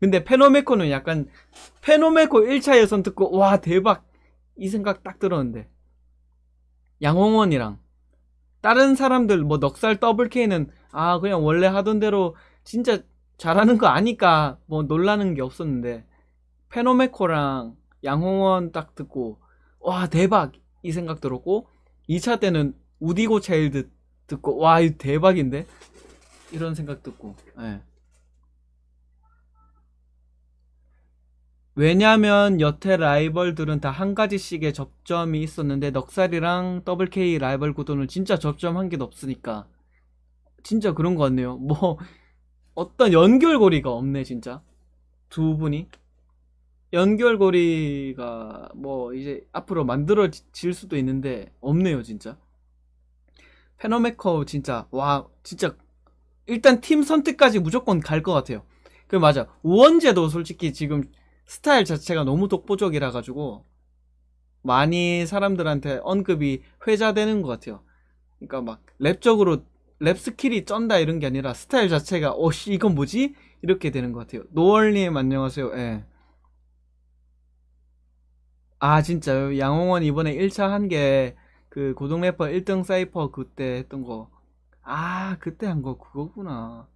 근데 페노메코는 약간 페노메코 1차 예선 듣고 와 대박. 이 생각 딱 들었는데. 양홍원이랑 다른 사람들 뭐 넉살 더블 K는 아 그냥 원래 하던 대로 진짜 잘하는 거 아니까 뭐 놀라는 게 없었는데 페노메코랑 양홍원 딱 듣고 와 대박. 이 생각 들었고 2차 때는 우디고 차일드 듣고 와 대박인데? 이런 생각 듣고 예. 왜냐면 여태 라이벌들은 다 한 가지씩의 접점이 있었는데 넉살이랑 WK 라이벌 구도는 진짜 접점한 게 없으니까. 진짜 그런 것 같네요. 뭐 어떤 연결고리가 없네 진짜. 두 분이? 연결고리가 뭐 이제 앞으로 만들어질 수도 있는데 없네요 진짜. 페노메커 진짜 와 진짜 일단 팀 선택까지 무조건 갈 것 같아요. 그 맞아. 우원재도 솔직히 지금 스타일 자체가 너무 독보적이라 가지고 많이 사람들한테 언급이 회자되는 것 같아요 그러니까 막 랩적으로 랩 스킬이 쩐다 이런 게 아니라 스타일 자체가 어씨 이건 뭐지 이렇게 되는 것 같아요 노얼님 안녕하세요 예. 아 진짜요? 양홍원 이번에 1차 한 게 그 고등 래퍼 1등 사이퍼 그때 했던 거. 아 그때 한 거 그거구나.